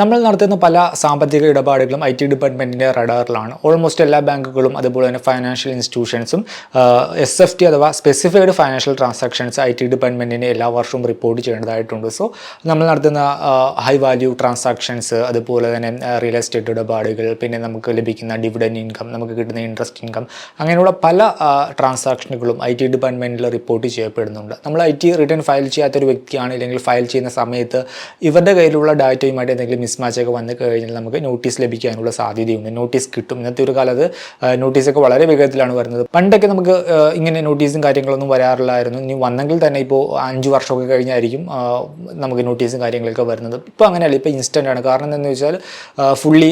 നമ്മൾ നടത്തുന്ന പല സാമ്പത്തിക ഇടപാടുകളും ഐ ടി ഡിപ്പാർട്ട്മെന്റിന്റെ റഡാറിലാണ്. ഓൾമോസ്റ്റ് എല്ലാ ബാങ്കുകളും അതുപോലെ തന്നെ ഫൈനാൻഷ്യൽ ഇൻസ്റ്റിറ്റ്യൂഷൻസും എസ് എഫ് ടി അഥവാ specified financial transactions I T ഡിപ്പാർട്ട്മെന്റിന് എല്ലാ വർഷവും റിപ്പോർട്ട് ചെയ്യേണ്ടതായിട്ടുണ്ട്. സോ നമ്മൾ നടത്തുന്ന ഹൈ വാല്യൂ ട്രാൻസാക്ഷൻസ് അതുപോലെ തന്നെ റിയൽ എസ്റ്റേറ്റ് ഇടപാടുകൾ പിന്നെ നമുക്ക് ലഭിക്കുന്ന ഡിവിഡൻ ഇൻകം നമുക്ക് കിട്ടുന്ന ഇൻട്രസ്റ്റ് ഇൻകം അങ്ങനെയുള്ള പല ട്രാൻസാക്ഷനുകളും ഐ ടി ഡിപ്പാർട്ട്മെന്റിൽ റിപ്പോർട്ട് ചെയ്യപ്പെടുന്നുണ്ട്. നമ്മൾ ഐ ടി റിട്ടേൺ ഫയൽ ചെയ്യാത്തൊരു വ്യക്തിയാണ് അല്ലെങ്കിൽ ഫയൽ ചെയ്യുന്ന സമയത്ത് ഇവരുടെ കയ്യിലുള്ള ഡാറ്റയുമായിട്ട് എന്തെങ്കിലും മിസ്മാച്ച് ഒക്കെ വന്നു കഴിഞ്ഞാൽ നമുക്ക് നോട്ടീസ് ലഭിക്കാനുള്ള സാധ്യതയുണ്ട്. നോട്ടീസ് കിട്ടും. ഇന്നത്തെ ഒരു കാലത്ത് നോട്ടീസൊക്കെ വളരെ വേഗത്തിലാണ് വരുന്നത്. പണ്ടൊക്കെ നമുക്ക് ഇങ്ങനെ നോട്ടീസും കാര്യങ്ങളൊന്നും വരാറില്ലായിരുന്നു. ഇനി വന്നെങ്കിൽ തന്നെ ഇപ്പോൾ അഞ്ച് വർഷമൊക്കെ കഴിഞ്ഞായിരിക്കും നമുക്ക് നോട്ടീസും കാര്യങ്ങളൊക്കെ വരുന്നത്. ഇപ്പോൾ അങ്ങനെയല്ല. ഇപ്പോൾ ഇൻസ്റ്റന്റ് ആണ്. കാരണം എന്താണെന്ന് വെച്ചാൽ ഫുള്ളി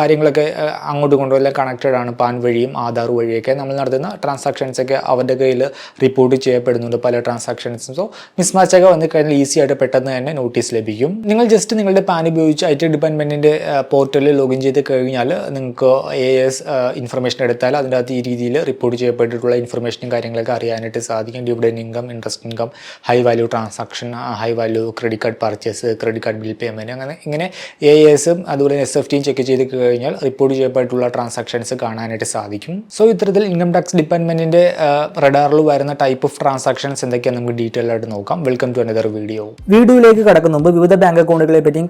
കാര്യങ്ങളൊക്കെ അങ്ങോട്ടും ഇങ്ങോട്ടും എല്ലാം കണക്റ്റഡ് ആണ്. പാൻ വഴിയും ആധാർ വഴിയൊക്കെ നമ്മൾ നടത്തുന്ന ട്രാൻസാക്ഷൻസൊക്കെ അവരുടെ കയ്യിൽ റിപ്പോർട്ട് ചെയ്യപ്പെടുന്നുണ്ട് പല ട്രാൻസാക്ഷൻസും സോ മിസ്മാച്ച് ഒക്കെ വന്നു കഴിഞ്ഞാൽ ഈസി ആയിട്ട് പെട്ടെന്ന് തന്നെ നോട്ടീസ് ലഭിക്കും. നിങ്ങൾ ജസ്റ്റ് നിങ്ങളുടെ പാൻ ഉപയോഗിച്ച് ഐ ടി ഡിപ്പാർട്ട്മെന്റിന്റെ പോർട്ടലിൽ ലോഗിൻ ചെയ്ത് കഴിഞ്ഞാൽ നിങ്ങൾക്ക് എ എസ് ഇൻഫർമേഷൻ എടുത്താൽ അതിന്റെ അകത്ത് ഈ രീതിയിൽ റിപ്പോർട്ട് ചെയ്യപ്പെട്ടിട്ടുള്ള ഇൻഫർമേഷനും കാര്യങ്ങളൊക്കെ അറിയാനായിട്ട് സാധിക്കും. Dividend income interest income high value transaction high value credit card purchase credit card bill payment അങ്ങനെ ഇങ്ങനെ എ എസും അതുപോലെ എസ് എഫ് ടിയും ചെക്ക് ചെയ്ത് കഴിഞ്ഞാൽ റിപ്പോർട്ട് ചെയ്യപ്പെട്ടിട്ടുള്ള ട്രാൻസാക്ഷൻസ് കാണാനായിട്ട് സാധിക്കും. സോ ഇത്തരത്തിൽ ഇൻകം ടാക്സ് ഡിപ്പാർട്ട്മെന്റിന്റെ റഡാറിൽ വരുന്ന ടൈപ്പ് ഓഫ് ട്രാൻസാക്ഷൻസ് എന്തൊക്കെയാണ് നമുക്ക് ഡീറ്റെയിൽ ആയിട്ട് നോക്കാം. വെൽക്കം ടു അനദർ വീഡിയോ വീഡിയോയിലേക്ക് കടക്കുന്ന മുമ്പ് വിവിധ ബാങ്ക് അക്കൗണ്ടുകളെ പറ്റിയും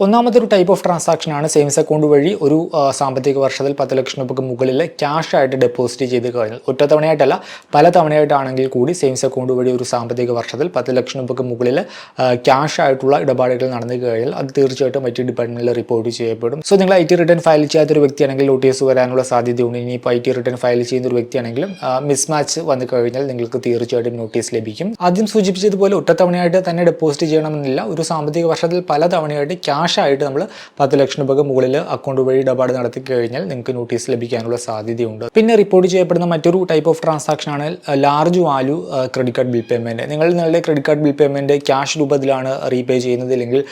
ഒന്നാമത്തെ ഒരു ടൈപ്പ് ഓഫ് ട്രാൻസാക്ഷൻ ആണ് സേവിങ്സ് അക്കൗണ്ട് വഴി ഒരു സാമ്പത്തിക വർഷത്തിൽ പത്ത് ലക്ഷം രൂപയ്ക്ക് മുകളിൽ ക്യാഷ് ആയിട്ട് ഡെപ്പോസിറ്റ് ചെയ്ത് കഴിഞ്ഞാൽ ഒറ്റ തവണയായിട്ടല്ല പല തവണയായിട്ടാണെങ്കിൽ കൂടി സേവിങ്സ് അക്കൗണ്ട് വഴി ഒരു സാമ്പത്തിക വർഷത്തിൽ പത്ത് ലക്ഷം രൂപയ്ക്ക് മുകളിൽ ക്യാഷ് ആയിട്ടുള്ള ഇടപാടുകൾ നടന്നു കഴിഞ്ഞാൽ അത് തീർച്ചയായിട്ടും ഐ ടി ഡിപ്പാർട്ട്മെന്റിൽ റിപ്പോർട്ട് ചെയ്യപ്പെടും. സോ നിങ്ങൾ ഐ ടി റിട്ടേൺ ഫയൽ ചെയ്യാത്തൊരു വ്യക്തിയാണെങ്കിൽ നോട്ടീസ് വരാനുള്ള സാധ്യതയുണ്ട്. ഇനിയിപ്പോൾ ഐ ടി റിട്ടേൺ ഫയൽ ചെയ്യുന്ന ഒരു വ്യക്തിയാണെങ്കിലും മിസ്മാച്ച് വന്നു കഴിഞ്ഞാൽ നിങ്ങൾക്ക് തീർച്ചയായിട്ടും നോട്ടീസ് ലഭിക്കും. ആദ്യം സൂചിപ്പിച്ചതുപോലെ ഒറ്റ തവണയായിട്ട് തന്നെ ഡെപ്പോസിറ്റ് ചെയ്യണമെന്നില്ല. ഒരു സാമ്പത്തിക വർഷത്തിൽ പല തവണയായിട്ട് ക്യാഷ് ആയിട്ട് നമ്മൾ പത്ത് ലക്ഷം രൂപയ്ക്ക് മുകളിൽ അക്കൗണ്ട് വഴി ഇടപാട് നടത്തി കഴിഞ്ഞാൽ നിങ്ങൾക്ക് നോട്ടീസ് ലഭിക്കാനുള്ള സാധ്യതയുണ്ട്. പിന്നെ റിപ്പോർട്ട് ചെയ്യപ്പെടുന്ന മറ്റൊരു ടൈപ്പ് ഓഫ് ട്രാൻസാക്ഷൻ ആണ് large value credit card bill payment നിങ്ങൾ നിങ്ങളുടെ credit card bill payment cash രൂപത്തിലാണ് റീപേ ചെയ്യുന്നത് അല്ലെങ്കിൽ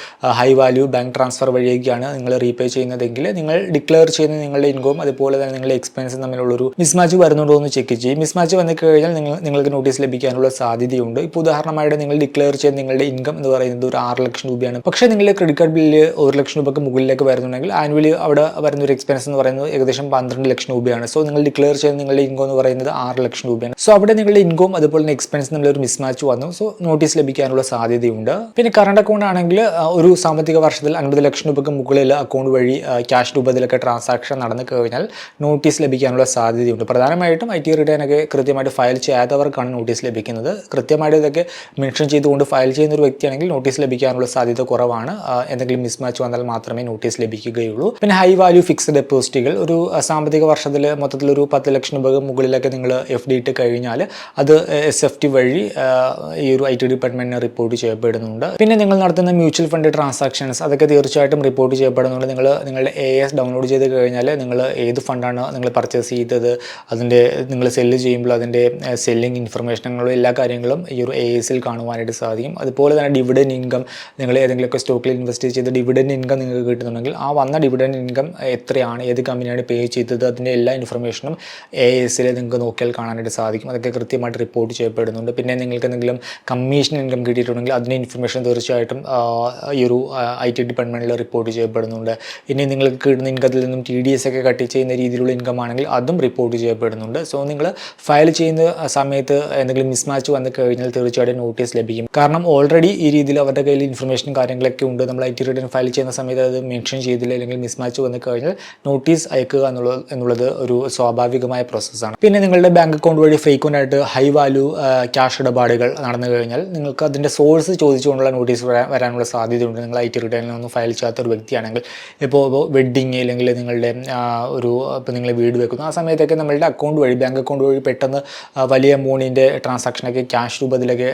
ഹൈ വാല്യൂ ബാങ്ക് ട്രാൻസ്ഫർ വഴിയൊക്കെയാണ് നിങ്ങൾ റീപേ ചെയ്യുന്നതെങ്കിൽ നിങ്ങൾ ഡിക്ലെയർ ചെയ്യുന്ന നിങ്ങളുടെ ഇൻകം അതുപോലെ തന്നെ നിങ്ങളുടെ എക്സ്പെൻസ് തമ്മിലുള്ളൊരു മിസ്മാച്ച് വരുന്നുണ്ടോ എന്ന് ചെക്ക് ചെയ്യും. മിസ്മാച്ച് വന്നു കഴിഞ്ഞാൽ നിങ്ങൾ നിങ്ങൾക്ക് നോട്ടീസ് ലഭിക്കാനുള്ള സാധ്യതയുണ്ട്. ഇപ്പോൾ ഉദാഹരണമായിട്ട് നിങ്ങൾ ഡിക്ലെയർ ചെയ്യുന്ന നിങ്ങളുടെ ഇൻകം എന്ന് പറയുന്നത് ഒരു ആറ് ലക്ഷം രൂപയാണ്. പക്ഷേ നിങ്ങളുടെ ക്രെഡിറ്റ് കാർഡ് ബില്ല് ഒരു ലക്ഷം രൂപയ്ക്ക് മുകളിലേക്ക് വരുന്നുണ്ടെങ്കിൽ ആനുവലി അവിടെ വരുന്ന ഒരു എക്സ്പെൻസ് എന്ന് പറയുന്നത് ഏകദേശം പന്ത്രണ്ട് ലക്ഷം രൂപയാണ്. സോ നിങ്ങൾ ഡിക്ലെയർ ചെയ്യുന്ന നിങ്ങളുടെ ഇൻകം എന്ന് പറയുന്നത് ആറ് ലക്ഷം രൂപയാണ്. സോ അവിടെ നിങ്ങളുടെ ഇൻകം അതുപോലെ തന്നെ എക്സ്പെൻസ് നമ്മളൊരു മിസ്മാച്ച് വന്നു. സോ നോട്ടീസ് ലഭിക്കാനുള്ള സാധ്യതയുണ്ട്. പിന്നെ കറണ്ട് അക്കൗണ്ട് ആണെങ്കിൽ ഒരു സാമ്പത്തിക വർഷത്തിൽ അൻപത് ലക്ഷം രൂപയ്ക്ക് മുകളിൽ അക്കൗണ്ട് വഴി ക്യാഷ് രൂപത്തിലൊക്കെ ട്രാൻസാക്ഷൻ നടന്നു കഴിഞ്ഞാൽ നോട്ടീസ് ലഭിക്കാനുള്ള സാധ്യതയുണ്ട്. പ്രധാനമായിട്ടും ഐ ടി റിട്ടേൺ ഒക്കെ കൃത്യമായിട്ട് ഫയൽ ചെയ്യാത്തവർക്കാണ് നോട്ടീസ് ലഭിക്കുന്നത്. കൃത്യമായിട്ട് ഇതൊക്കെ മെൻഷൻ ചെയ്തുകൊണ്ട് ഫയൽ ചെയ്യുന്ന ഒരു വ്യക്തിയാണെങ്കിൽ നോട്ടീസ് ലഭിക്കാനുള്ള സാധ്യത കുറവാണ്. എന്തെങ്കിലും മിസ്മാച്ച് വന്നാൽ മാത്രമേ നോട്ടീസ് ലഭിക്കുകയുള്ളൂ. പിന്നെ ഹൈ വാല്യൂ ഫിക്സ്ഡ് ഡെപ്പോസിറ്റുകൾ ഒരു സാമ്പത്തിക വർഷത്തിൽ മൊത്തത്തിൽ ഒരു പത്ത് ലക്ഷം രൂപ മുകളിലൊക്കെ നിങ്ങൾ എഫ് ഡി ഇട്ട് കഴിഞ്ഞാൽ അത് എസ് എഫ് ടി വഴി ഈ ഒരു ഐ ടി ഡിപ്പാർട്ട്മെന്റിന് റിപ്പോർട്ട് ചെയ്യപ്പെടുന്നുണ്ട്. പിന്നെ നിങ്ങൾ നടത്തുന്ന മ്യൂച്വൽ ഫണ്ട് ട്രാൻസാക്ഷൻസ് അതൊക്കെ തീർച്ചയായിട്ടും റിപ്പോർട്ട് ചെയ്യപ്പെടുന്നുണ്ട്. നിങ്ങൾ നിങ്ങളുടെ എ എസ് ഡൗൺലോഡ് ചെയ്ത് കഴിഞ്ഞാൽ നിങ്ങൾ ഏത് ഫണ്ടാണ് നിങ്ങൾ പർച്ചേസ് ചെയ്തത് അതിന്റെ നിങ്ങൾ സെല്ല് ചെയ്യുമ്പോൾ അതിന്റെ സെല്ലിംഗ് ഇൻഫർമേഷനുകളും എല്ലാ കാര്യങ്ങളും ഈ ഒരു എ എസിൽ കാണുവാനായിട്ട് സാധിക്കും. അതുപോലെ തന്നെ ഡിവിഡൻ ഇൻകം നിങ്ങൾ ഏതെങ്കിലുമൊക്കെ സ്റ്റോക്കിൽ ഇൻവെസ്റ്റ് ചെയ്ത് ഡിവിഡൻ ഇൻകം നിങ്ങൾക്ക് കിട്ടുന്നുണ്ടെങ്കിൽ ആ വന്ന ഡിവിഡൻ ഇൻകം എത്രയാണ് ഏത് കമ്പനിയാണ് പേ ചെയ്തത് അതിന്റെ എല്ലാ ഇൻഫർമേഷനും എ എസിൽ നിങ്ങൾക്ക് നോക്കിയാൽ കാണാനായിട്ട് സാധിക്കും. അതൊക്കെ കൃത്യമായിട്ട് റിപ്പോർട്ട് ചെയ്യപ്പെടുന്നുണ്ട്. പിന്നെ നിങ്ങൾക്ക് എന്തെങ്കിലും കമ്മീഷൻ ഇൻകം കിട്ടിയിട്ടുണ്ടെങ്കിൽ അതിന്റെ ഇൻഫർമേഷൻ തീർച്ചയായിട്ടും ഈ ഒരു ഐ ടി ഡിപ്പാർട്ട്മെന്റിൽ റിപ്പോർട്ട് ചെയ്യപ്പെടുന്നുണ്ട്. ഇനി നിങ്ങൾക്ക് കിട്ടുന്ന ഇൻകത്തിൽ നിന്നും ടി ഡി എസ് ഒക്കെ കട്ട് ചെയ്യുന്ന രീതിയിലുള്ള ഇൻകം ആണെങ്കിൽ അതും റിപ്പോർട്ട് ചെയ്യപ്പെടുന്നുണ്ട്. സോ നിങ്ങൾ ഫയൽ ചെയ്യുന്ന സമയത്ത് എന്തെങ്കിലും മിസ്മാച്ച് വന്നു കഴിഞ്ഞാൽ തീർച്ചയായിട്ടും നോട്ടീസ് ലഭിക്കും. കാരണം ഓൾറെഡി ഈ രീതിയിൽ അവരുടെ കയ്യിൽ ഇൻഫർമേഷൻ കാര്യങ്ങളൊക്കെ ഉണ്ട്. നമ്മൾ ഐ ടി റിട്ടേൺ ഫയൽ ചെയ്യുന്ന സമയത്ത് അത് മെൻഷൻ ചെയ്തില്ല അല്ലെങ്കിൽ മിസ്മാച്ച് വന്നു കഴിഞ്ഞാൽ നോട്ടീസ് അയക്കുക എന്നുള്ളത് എന്നുള്ളത് ഒരു സ്വാഭാവികമായ പ്രോസസ്സാണ് പിന്നെ നിങ്ങളുടെ ബാങ്ക് അക്കൗണ്ട് വഴി ഫ്രീക്വന്റ് ആയിട്ട് ഹൈ വാല്യൂ ക്യാഷ് ഇടപാടുകൾ നടന്നു കഴിഞ്ഞാൽ നിങ്ങൾക്ക് അതിന്റെ സോഴ്സ് ചോദിച്ചുകൊണ്ടുള്ള നോട്ടീസ് വരാനുള്ള സാധ്യതയുണ്ട്. നിങ്ങൾ ഐ ടി റിട്ടേണിൽ ഒന്നും ഫയൽ ചെയ്യാത്ത ഒരു വ്യക്തിയാണെങ്കിൽ ഇപ്പോൾ വെഡ്ഡിങ് അല്ലെങ്കിൽ നിങ്ങളുടെ ഒരു ഇപ്പോൾ നിങ്ങളെ വീട് വെക്കുന്നു. ആ സമയത്തൊക്കെ നമ്മളുടെ അക്കൗണ്ട് വഴി ബാങ്ക് അക്കൗണ്ട് വഴി പെട്ടെന്ന് വലിയ എമൗണ്ടിന്റെ ട്രാൻസാക്ഷനൊക്കെ ക്യാഷ് രൂപത്തിലൊക്കെ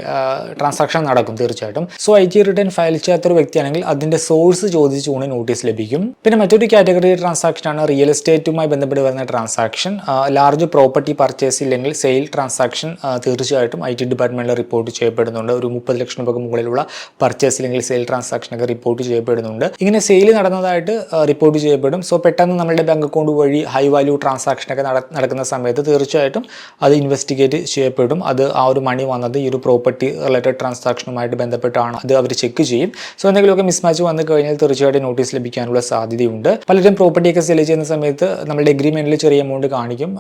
ട്രാൻസാക്ഷൻ നടക്കും തീർച്ചയായിട്ടും. So I T return file ചെയ്യാത്തൊരു വ്യക്തിയാണെങ്കിൽ അതിന്റെ സോഴ്സ് സോഴ്സ് ചോദിച്ചുകൊണ്ട് നോട്ടീസ് ലഭിക്കും. പിന്നെ മറ്റൊരു കാറ്റഗറി ട്രാൻസാക്ഷൻ ആണ് റിയൽ എസ്റ്റേറ്റുമായി ബന്ധപ്പെട്ട് വരുന്ന ട്രാൻസാക്ഷൻ ലാർജ് പ്രോപ്പർട്ടി പർച്ചേസ് ഇല്ലെങ്കിൽ സെയിൽ ട്രാൻസാക്ഷൻ തീർച്ചയായിട്ടും ഐ ടി ഡിപ്പാർട്ട്മെന്റിൽ റിപ്പോർട്ട് ചെയ്യപ്പെടുന്നുണ്ട്. ഒരു മുപ്പത് ലക്ഷം രൂപയ്ക്ക് മുകളിലുള്ള പർച്ചേസ് ഇല്ലെങ്കിൽ സെയിൽ ട്രാൻസാക്ഷൻ ഒക്കെ റിപ്പോർട്ട് ചെയ്യപ്പെടുന്നുണ്ട്. ഇങ്ങനെ സെയിൽ നടന്നതായിട്ട് റിപ്പോർട്ട് ചെയ്യപ്പെടും. സോ പെട്ടെന്ന് നമ്മുടെ ബാങ്ക് അക്കൗണ്ട് വഴി ഹൈ വാല്യൂ ട്രാൻസാക്ഷൻ ഒക്കെ നടക്കുന്ന സമയത്ത് തീർച്ചയായിട്ടും അത് ഇൻവെസ്റ്റിഗേറ്റ് ചെയ്യപ്പെടും. അത് ആ ഒരു മണി വന്നത് ഈ ഒരു പ്രോപ്പർട്ടി റിലേറ്റഡ് ട്രാൻസാക്ഷനുമായിട്ട് ബന്ധപ്പെട്ടാണ്. അത് അവർ ചെക്ക് ചെയ്യും. സോ എന്തെങ്കിലുമൊക്കെ മിസ്മാച്ച് വന്നു കഴിഞ്ഞാൽ തീർച്ചയായിട്ടും നോട്ടീസ് ലഭിക്കാനുള്ള സാധ്യതയുണ്ട്. പലരും പ്രോപ്പർട്ടി ഒക്കെ സെൽ ചെയ്യുന്ന സമയത്ത് നമ്മുടെ എഗ്രിമെന്റിൽ ചെറിയ എമൗണ്ട് കാണിക്കും.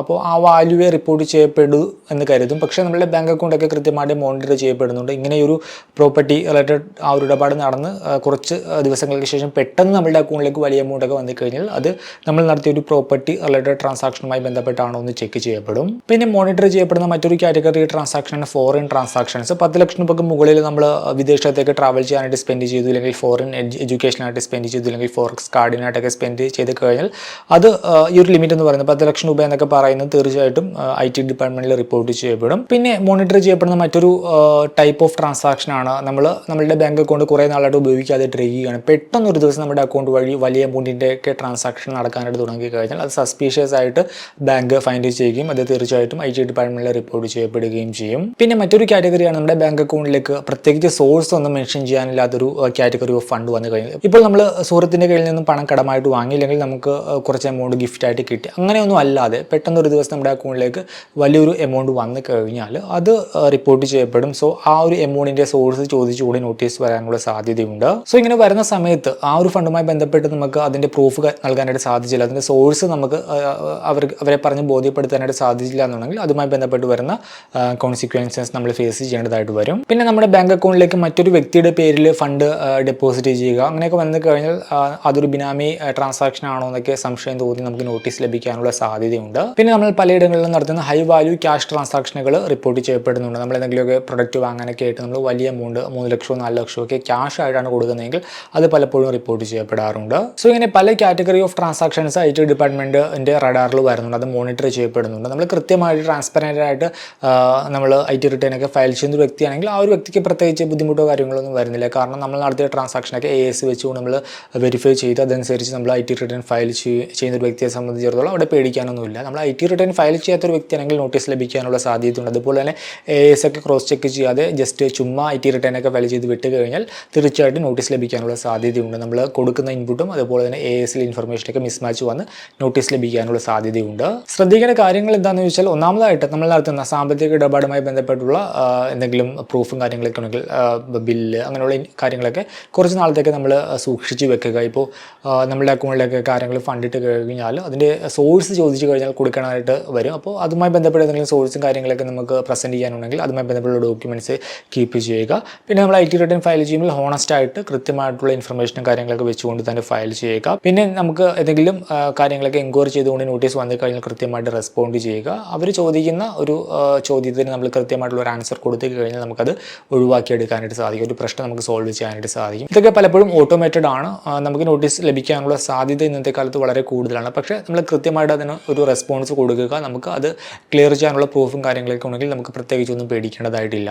അപ്പോൾ ആ വാല്യൂവേ റിപ്പോർട്ട് ചെയ്യപ്പെടൂ എന്ന് കരുതും. പക്ഷേ നമ്മുടെ ബാങ്ക് അക്കൗണ്ടൊക്കെ കൃത്യമായിട്ട് മോണിറ്റർ ചെയ്യപ്പെടുന്നുണ്ട്. ഇങ്ങനെ ഒരു പ്രോപ്പർട്ടി റിലേറ്റഡ് ആ ഒരു ഇടപാട് നടന്ന് കുറച്ച് ദിവസങ്ങൾക്ക് ശേഷം പെട്ടെന്ന് നമ്മുടെ അക്കൗണ്ടിലേക്ക് വലിയ എമൗണ്ട് ഒക്കെ വന്നു കഴിഞ്ഞാൽ അത് നമ്മൾ നടത്തിയ ഒരു പ്രോപ്പർട്ടി റിലേറ്റഡ് ട്രാൻസാക്ഷനുമായി ബന്ധപ്പെട്ടാണോ എന്ന് ചെക്ക് ചെയ്യപ്പെടും. പിന്നെ മോണിറ്റർ ചെയ്യപ്പെടുന്ന മറ്റൊരു കാറ്റഗറി ട്രാൻസാക്ഷനാണ് ഫോറിൻ ട്രാൻസാക്ഷൻസ് പത്ത് ലക്ഷം രൂപയ്ക്ക് മുകളിൽ നമ്മൾ വിദേശത്തേക്ക് ട്രാവൽ ചെയ്യാനായിട്ട് സ്പെൻഡ് ചെയ്തു അല്ലെങ്കിൽ ഫോറിൻ എഡ്യൂക്കേഷനായിട്ട് സ്പെൻഡ് ചെയ്തു അല്ലെങ്കിൽ ഫോറക്സ് കാർഡിനായിട്ടൊക്കെ സ്പെൻഡ് ചെയ്ത് കഴിഞ്ഞാൽ അത് ഈ ഒരു ലിമിറ്റ് എന്ന് പറയുന്നത് പത്ത് ലക്ഷം രൂപ എന്നൊക്കെ പറയുന്നത് തീർച്ചയായിട്ടും ഐ ടി ഡിപ്പാർട്ട്മെന്റിൽ റിപ്പോർട്ട് ചെയ്യപ്പെടും. പിന്നെ മോണിറ്റർ ചെയ്യപ്പെടുന്ന മറ്റൊരു ടൈപ്പ് ഓഫ് ട്രാൻസാക്ഷൻ ആണ് നമ്മൾ നമ്മളുടെ ബാങ്ക് അക്കൗണ്ട് കുറേ നാളായിട്ട് ഉപയോഗിക്കാതെ ട്രേ ചെയ്യുകയാണ്. പെട്ടെന്ന് ഒരു ദിവസം നമ്മുടെ അക്കൗണ്ട് വഴി വലിയ എമൗണ്ടിന്റെ ഒക്കെ ട്രാൻസാക്ഷൻ നടക്കാനായിട്ട് തുടങ്ങി കഴിഞ്ഞാൽ അത് സസ്പീഷ്യസ് ആയിട്ട് ബാങ്ക് ഫൈൻഡ് ചെയ്യുകയും അത് തീർച്ചയായിട്ടും ഐ ടി ഡിപ്പാർട്ട്മെന്റിൽ റിപ്പോർട്ട് ചെയ്യപ്പെടുകയും ചെയ്യും. പിന്നെ മറ്റൊരു കാറ്റഗറിയാണ് നമ്മുടെ ബാങ്ക് അക്കൗണ്ടിലേക്ക് പ്രത്യേകിച്ച് സോഴ്സ് ഒന്നും മെൻഷൻ ചെയ്യാനില്ലാത്തൊരു കാറ്റഗറി ഓഫ് ഫണ്ട് വന്നു കഴിഞ്ഞു. ഇപ്പോൾ നമ്മൾ സുഹൃത്തിന്റെ കയ്യിൽ നിന്നും പണം കടമായിട്ട് വാങ്ങിയില്ലെങ്കിൽ നമുക്ക് കുറച്ച് എമൗണ്ട് ഗിഫ്റ്റ് ആയിട്ട് കിട്ടി. അങ്ങനെയൊന്നും അല്ലാതെ പെട്ടെന്ന് ഒരു ദിവസം നമ്മുടെ അക്കൗണ്ടിലേക്ക് വലിയൊരു എമൗണ്ട് വന്നു കഴിഞ്ഞാൽ അത് റിപ്പോർട്ട് ചെയ്യപ്പെടും. സോ ആ ഒരു എമൗണ്ടിന്റെ സോഴ്സ് ചോദിച്ചു കൂടി നോട്ടീസ് വരാനുള്ള സാധ്യതയുണ്ട്. സോ ഇങ്ങനെ വരുന്ന സമയത്ത് ആ ഒരു ഫണ്ടുമായി ബന്ധപ്പെട്ട് നമുക്ക് അതിന്റെ പ്രൂഫ് നൽകാനായിട്ട് സാധിച്ചില്ല. അതിന്റെ സോഴ്സ് നമുക്ക് അവർ അവരെ പറഞ്ഞ് ബോധ്യപ്പെടുത്താനായിട്ട് സാധിച്ചില്ല എന്നുണ്ടെങ്കിൽ അതുമായി ബന്ധപ്പെട്ട് വരുന്ന കോൺസിക്വൻസസ് നമ്മൾ ഫേസ് ചെയ്യേണ്ടതായിട്ട് വരും. പിന്നെ നമ്മുടെ ബാങ്ക് അക്കൗണ്ടിലേക്ക് മറ്റൊരു വ്യക്തിയുടെ പേരിൽ ഫണ്ട് ഡെപ്പോസിറ്റ് ചെയ്യുക. അങ്ങനെയൊക്കെ വന്നു കഴിഞ്ഞാൽ അതൊരു ബിനാമി ട്രാൻസാക്ഷൻ ആണോ എന്നൊക്കെ സംശയം തോന്നി നമുക്ക് നോട്ടീസ് ലഭിക്കാനുള്ള സാധ്യതയുണ്ട്. പിന്നെ നമ്മൾ പലയിടങ്ങളിലും നടത്തുന്ന ഹൈ വാല്യൂ ക്യാഷ് ട്രാൻസാക്ഷനുകൾ റിപ്പോർട്ട് ചെയ്യപ്പെടുന്നുണ്ട്. നമ്മൾ എന്തെങ്കിലുമൊക്കെ പ്രൊഡക്റ്റ് വാങ്ങാനൊക്കെ ആയിട്ട് നമ്മൾ വലിയ എമൗണ്ട് മൂന്ന് ലക്ഷമോ നാല് ലക്ഷമോ ഒക്കെ ക്യാഷ് ആയിട്ടാണ് കൊടുക്കുന്നതെങ്കിൽ അത് പലപ്പോഴും റിപ്പോർട്ട് ചെയ്യപ്പെടാറുണ്ട്. സോ ഇങ്ങനെ പല category of transactions I T ഡിപ്പാർട്ട്മെന്റിന്റെ റഡാറിൽ വരുന്നുണ്ട്. അത് മോണിറ്റർ ചെയ്യപ്പെടുന്നുണ്ട്. നമ്മൾ കൃത്യമായിട്ട് ട്രാൻസ്പെറന്റ് ആയിട്ട് നമ്മൾ ഐ ടി റിട്ടേൺ ഒക്കെ ഫയൽ ചെയ്യുന്ന ഒരു വ്യക്തിയാണെങ്കിൽ ആ ഒരു വ്യക്തിക്ക് പ്രത്യേകിച്ച് ബുദ്ധിമുട്ടോ കാര്യങ്ങളൊന്നും വരുന്നില്ല. കാരണം നമ്മൾ നടത്തിയ ട്രാൻസാക്ഷനൊക്കെ എ എസ് വെച്ചുകൊണ്ട് നമ്മൾ വെരിഫൈ ചെയ്ത്. അതനുസരിച്ച് നമ്മൾ ഐ ടി റിട്ടേൺ ഫയൽ ചെയ്യുന്ന ഒരു വ്യക്തിയെ സംബന്ധിച്ചിടത്തോളം അവിടെ പേടിക്കാനൊന്നുമില്ല. നമ്മൾ ഐ ടി റിട്ടേൺ ഫയൽ ചെയ്യാത്ത ഒരു വ്യക്തിയാണെങ്കിൽ നോട്ടീസ് ലഭിക്കാനുള്ള സാധ്യതയുണ്ട്. അതുപോലെ തന്നെ എ എസ് ഒക്കെ ക്രോസ് ചെക്ക് ചെയ്യാതെ ജസ്റ്റ് ചുമ്മാ ഐ ടി റിട്ടേൺ ഒക്കെ ഫയൽ ചെയ്ത് വിട്ട് കഴിഞ്ഞാൽ തീർച്ചയായിട്ടും നോട്ടീസ് ലഭിക്കാനുള്ള സാധ്യതയുണ്ട്. നമ്മൾ കൊടുക്കുന്ന ഇൻപുട്ടും അതുപോലെ തന്നെ എ എസിൽ ഇൻഫർമേഷനൊക്കെ മിസ്മാച്ച് വന്ന് നോട്ടീസ് ലഭിക്കാനുള്ള സാധ്യതയുണ്ട്. ശ്രദ്ധിക്കേണ്ട കാര്യങ്ങൾ എന്താണെന്ന് ചോദിച്ചാൽ ഒന്നാമതായിട്ട് നമ്മൾ നടത്തുന്ന സാമ്പത്തിക ഇടപാടുമായി ബന്ധപ്പെട്ടുള്ള എന്തെങ്കിലും പ്രൂഫും കാര്യങ്ങളൊക്കെ ഉണ്ടെങ്കിൽ ബില്ല് അങ്ങനെയുള്ള കാര്യങ്ങളൊക്കെ കുറച്ച് നാളത്തേക്ക് നമ്മൾ സൂക്ഷിച്ച് വെക്കുക. ഇപ്പോൾ നമ്മുടെ അക്കൗണ്ടിലൊക്കെ കാര്യങ്ങൾ ഫണ്ടിട്ട് കഴിഞ്ഞാൽ അതിന്റെ സോഴ്സ് ചോദിച്ചു കഴിഞ്ഞാൽ കൊടുക്കാനായിട്ട് വരും. അപ്പോൾ അതുമായി ബന്ധപ്പെട്ട എന്തെങ്കിലും സോഴ്സും കാര്യങ്ങളൊക്കെ നമുക്ക് പ്രസന്റ് ചെയ്യാനുണ്ടെങ്കിൽ അതുമായി ബന്ധപ്പെട്ട ഡോക്യുമെന്റ്സ് കീപ്പ് ചെയ്യുക. പിന്നെ നമ്മൾ ഐ ടി റിട്ടേൺ ഫയൽ ചെയ്യുമ്പോൾ ഹോണസ്റ്റ് ആയിട്ട് കൃത്യമായിട്ടുള്ള ഇൻഫർമേഷനും കാര്യങ്ങളൊക്കെ വെച്ചുകൊണ്ട് തന്നെ ഫയൽ ചെയ്യുക. പിന്നെ നമുക്ക് എന്തെങ്കിലും കാര്യങ്ങളൊക്കെ എൻക്വയറി ചെയ്തുകൊണ്ട് നോട്ടീസ് വന്നു കഴിഞ്ഞാൽ കൃത്യമായിട്ട് റെസ്പോണ്ട് ചെയ്യുക. അവർ ചോദിക്കുന്ന ഒരു ചോദ്യത്തിന് നമ്മൾ കൃത്യമായിട്ടുള്ള ഒരു ആൻസർ കൊടുത്തു കഴിഞ്ഞാൽ നമുക്കത് ഒഴിവാക്കിയെടുക്കാനായിട്ട് സാധിക്കും. ഒരു പ്രശ്നം നമുക്ക് സോൾവ് ചെയ്യാനായിട്ട് സാധിക്കും. ഇതൊക്കെ പലപ്പോഴും ഓട്ടോമേറ്റഡ് ആണ്. നമുക്ക് നോട്ടീസ് ലഭിക്കാനുള്ള സാധ്യത ഇന്നത്തെ കാലത്ത് വളരെ കൂടുതലാണ്. പക്ഷേ നമ്മൾ കൃത്യമായിട്ട് അതിന് ഒരു റെസ്പോൺസ് കൊടുക്കുക. നമുക്ക് അത് ക്ലിയർ ചെയ്യാനുള്ള പ്രൂഫും കാര്യങ്ങളൊക്കെ ഉണ്ടെങ്കിൽ നമുക്ക് പ്രത്യേകിച്ചൊന്നും പേടിക്കേണ്ടതായിട്ടില്ല.